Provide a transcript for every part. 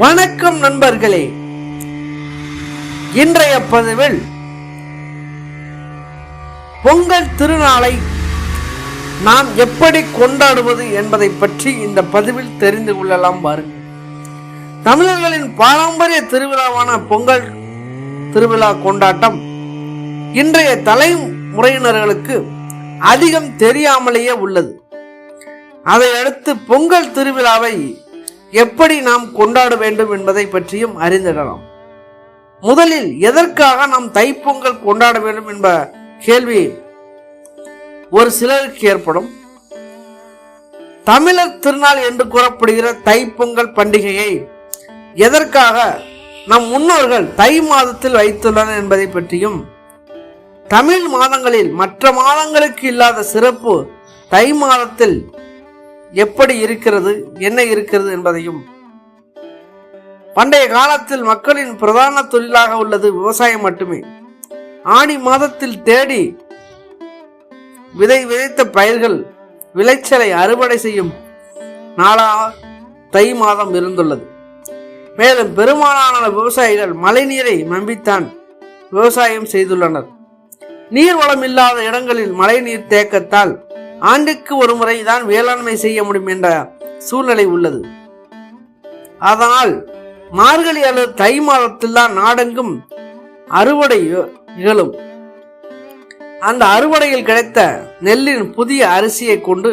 வணக்கம் நண்பர்களே. இன்றைய பதிவில் பொங்கல் திருநாளை நாம் எப்படி கொண்டாடுவது என்பதை பற்றி இந்த பதிவில் தெரிந்து கொள்ளலாம் பாருங்கள் தமிழர்களின் பாரம்பரிய திருவிழாவான பொங்கல் திருவிழா கொண்டாட்டம் இன்றைய தலைமுறையினர்களுக்கு அதிகம் தெரியாமலேயே உள்ளது. அதையடுத்து பொங்கல் திருவிழாவை எப்படி நாம் கொண்டாட வேண்டும் என்பதை பற்றியும் அறிந்திடலாம். முதலில் எதற்காக நாம் தைப்பொங்கல் கொண்டாட வேண்டும் என்ப கேள்வி ஒரு சிலருக்கு ஏற்படும். தமிழர் திருநாள் என்று கூறப்படுகிற தைப்பொங்கல் பண்டிகையை எதற்காக நம் முன்னோர்கள் தை மாதத்தில் வைத்துள்ளனர் என்பதை பற்றியும் தமிழ் மாதங்களில் மற்ற மாதங்களுக்கு இல்லாத சிறப்பு தை மாதத்தில் எப்படி இருக்கிறது என்ன இருக்கிறது என்பதையும். பண்டைய காலத்தில் மக்களின் பிரதான தொழிலாக உள்ளது விவசாயம் மட்டுமே. ஆணி மாதத்தில் தேடி விதை விதைத்த பயிர்கள் விளைச்சலை அறுவடை செய்யும் நாளா தை மாதம் இருந்துள்ளது. மேலும் பெரும்பாலான விவசாயிகள் மழைநீரை நம்பித்தான் விவசாயம் செய்துள்ளனர். நீர் வளம் இல்லாத இடங்களில் மழைநீர் தேக்கத்தால் ஆண்டுக்கு ஒரு முறை தான் வேளாண்மை செய்ய முடியும் என்ற சூழ்நிலை உள்ளது. அதனால் மார்கழி அல்லது தை மாதத்தில் தான் நாடெங்கும் அறுவடை நிகழும் அந்த அறுவடையில் கிடைத்த நெல்லின் புதிய அரிசியை கொண்டு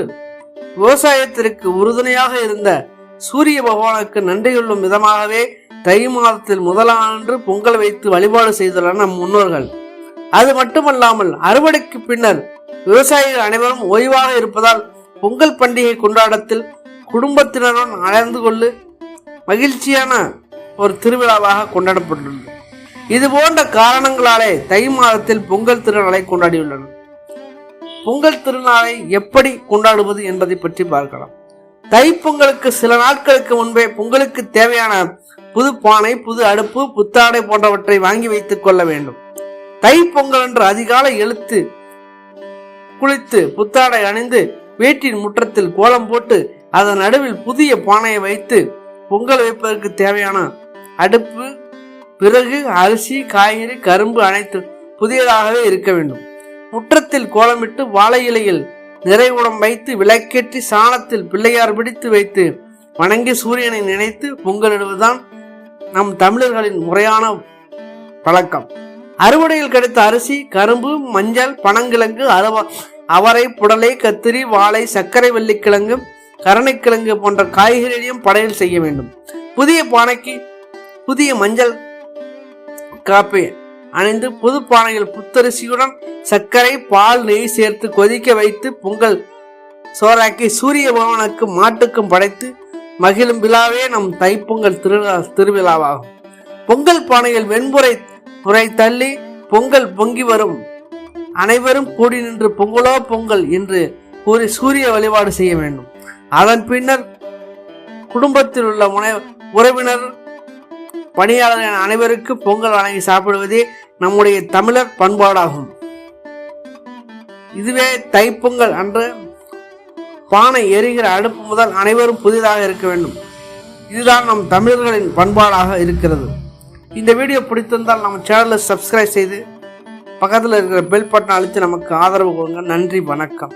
விவசாயத்திற்கு உறுதுணையாக இருந்த சூரிய பகவானுக்கு நன்றி கொள்ளும் விதமாகவே தை மாதத்தில் முதலாண்டு பொங்கல் வைத்து வழிபாடு செய்துள்ளனர் நம் முன்னோர்கள். அது மட்டுமல்லாமல் அறுவடைக்கு பின்னர் விவசாயிகள் அனைவரும் ஓய்வாக இருப்பதால் பொங்கல் பண்டிகை கொண்டாடத்தில் குடும்பத்தினருடன் அடைந்து கொள்ளு மகிழ்ச்சியான ஒரு திருவிழாவாக கொண்டாடப்பட்டுள்ளது. இது போன்ற காரணங்களாலே தை மாதத்தில் பொங்கல் திருநாளை கொண்டாடியுள்ளனர். பொங்கல் திருநாளை எப்படி கொண்டாடுவது என்பதை பற்றி பார்க்கலாம். தை பொங்கலுக்கு சில நாட்களுக்கு முன்பே பொங்கலுக்கு தேவையான புது பானை புது அடுப்பு புத்தாடை போன்றவற்றை வாங்கி வைத்துக் கொள்ள வேண்டும். தை பொங்கல் என்று அதிகாலை எழுத்து குளித்து புத்தாடை அணிந்து வீட்டின் முற்றத்தில் கோலம் போட்டு அதன் நடுவில் புதிய பானையை வைத்து பொங்கல் வைப்பதற்கு தேவையான அடுப்பு பிறகு அரிசி காய்கறி கரும்பு அனைத்து புதியதாகவே இருக்க வேண்டும். முற்றத்தில் கோலமிட்டு வாழை இலையில் நிறைவுடம் வைத்து விளக்கேற்றி சாணத்தில் பிள்ளையார் பிடித்து வைத்து வணங்கி சூரியனை நினைத்து பொங்கலிடுவதுதான் நம் தமிழர்களின் முறையான பழக்கம். அறுவடையில் கிடைத்த அரிசி கரும்பு மஞ்சள் பனங்கிழங்கு அரவ அவரை புடலை கத்திரி வாழை சர்க்கரை வெள்ளிக்கிழங்கு கரணைக்கிழங்கு போன்ற காய்கறிகளையும் படையல் செய்ய வேண்டும். புதிய பானைக்கு புதிய மஞ்சள் காப்பி அணிந்து புது பானையில் புத்தரிசியுடன் சர்க்கரை பால் நெய் சேர்த்து கொதிக்க வைத்து பொங்கல் சோறாக்கி சூரிய பகவானுக்கு மாட்டுக்கும் படைத்து மகிழும் விழாவே நம் தைப்பொங்கல் திருவிழா திருவிழாவாகும். பொங்கல் பானையில் வெண்புரை புரை தள்ளி பொங்கல் பொங்கி வரும். அனைவரும் கூடி நின்று பொங்கலோ பொங்கல் என்று கூறி சூரிய வழிபாடு செய்ய வேண்டும். அதன் பின்னர் குடும்பத்தில் உள்ள முனை உறவினர் பணியாளர்கள் அனைவருக்கும் பொங்கல் வழங்கி சாப்பிடுவதே நம்முடைய தமிழர் பண்பாடாகும். இதுவே தைப்பொங்கல் அன்று பானை எரிகிற அடுப்பு முதல் அனைவரும் புதிதாக இருக்க வேண்டும். இதுதான் நம் தமிழர்களின் பண்பாடாக இருக்கிறது. இந்த வீடியோ பிடித்திருந்தால் நம்ம சேனலை சப்ஸ்கிரைப் செய்து பக்கத்தில் இருக்கிற பெல் பட்டனை அழுத்தி நமக்கு ஆதரவு கொடுங்க. நன்றி வணக்கம்.